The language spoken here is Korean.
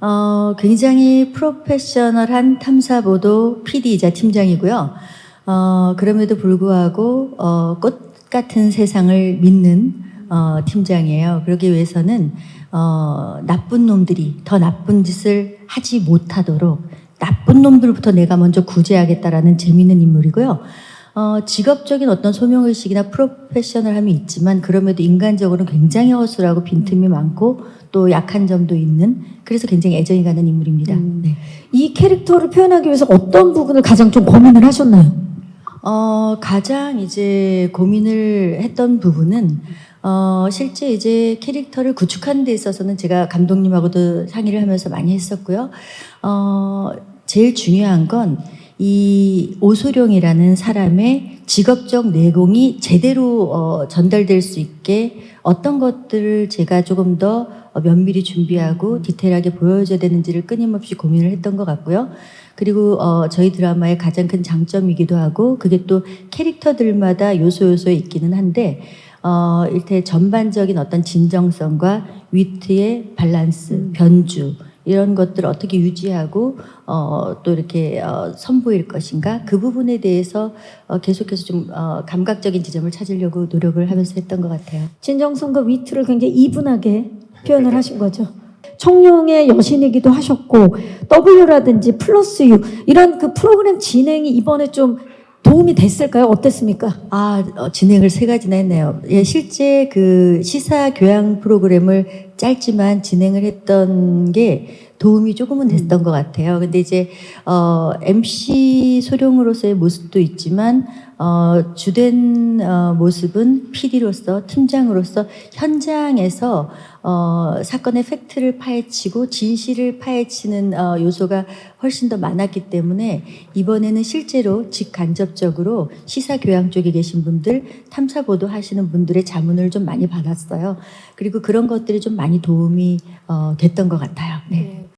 어, 굉장히 프로페셔널한 탐사보도 PD이자 팀장이고요. 어, 그럼에도 불구하고 어, 꽃 같은 세상을 믿는 어, 팀장이에요. 그러기 위해서는 어, 나쁜 놈들이 더 나쁜 짓을 하지 못하도록 나쁜 놈들부터 내가 먼저 구제하겠다라는 재미있는 인물이고요. 어, 직업적인 어떤 소명의식이나 프로페셔널함이 있지만 그럼에도 인간적으로는 굉장히 허술하고 빈틈이 많고 또 약한 점도 있는 그래서 굉장히 애정이 가는 인물입니다. 음. 네. 이 캐릭터를 표현하기 위해서 어떤 부분을 가장 좀 고민을 하셨나요? 어, 가장 이제 고민을 했던 부분은 어, 실제 이제 캐릭터를 구축하는 데 있어서는 제가 감독님하고도 상의를 하면서 많이 했었고요. 어, 제일 중요한 건 이 오소룡이라는 사람의 직업적 내공이 제대로 어, 전달될 수 있게 어떤 것들을 제가 조금 더 어, 면밀히 준비하고 디테일하게 보여줘야 되는지를 끊임없이 고민을 했던 것 같고요. 그리고 어, 저희 드라마의 가장 큰 장점이기도 하고 그게 또 캐릭터들마다 요소 요소에 있기는 한데 어, 일테 전반적인 어떤 진정성과 위트의 밸런스, 변주 이런 것들을 어떻게 유지하고 어, 또 이렇게 어, 선보일 것인가 그 부분에 대해서 어, 계속해서 좀 어, 감각적인 지점을 찾으려고 노력을 하면서 했던 것 같아요. 진정성과 위트를 굉장히 이분하게 표현을 하신 거죠. 청룡의 여신이기도 하셨고 W라든지 플러스 U 이런 그 프로그램 진행이 이번에 좀 도움이 됐을까요? 어땠습니까? 아, 어, 진행을 세 가지나 했네요. 예, 실제 그 시사 교양 프로그램을 짧지만 진행을 했던 게 도움이 조금은 됐던 것 같아요. 근데 이제, 어, MC 소룡으로서의 모습도 있지만, 어, 주된 어, 모습은 PD로서, 팀장으로서 현장에서 어, 사건의 팩트를 파헤치고 진실을 파헤치는 어, 요소가 훨씬 더 많았기 때문에 이번에는 실제로 직간접적으로 시사 교양 쪽에 계신 분들, 탐사 보도 하시는 분들의 자문을 좀 많이 받았어요. 그리고 그런 것들이 좀 많이 도움이 어, 됐던 것 같아요. 네.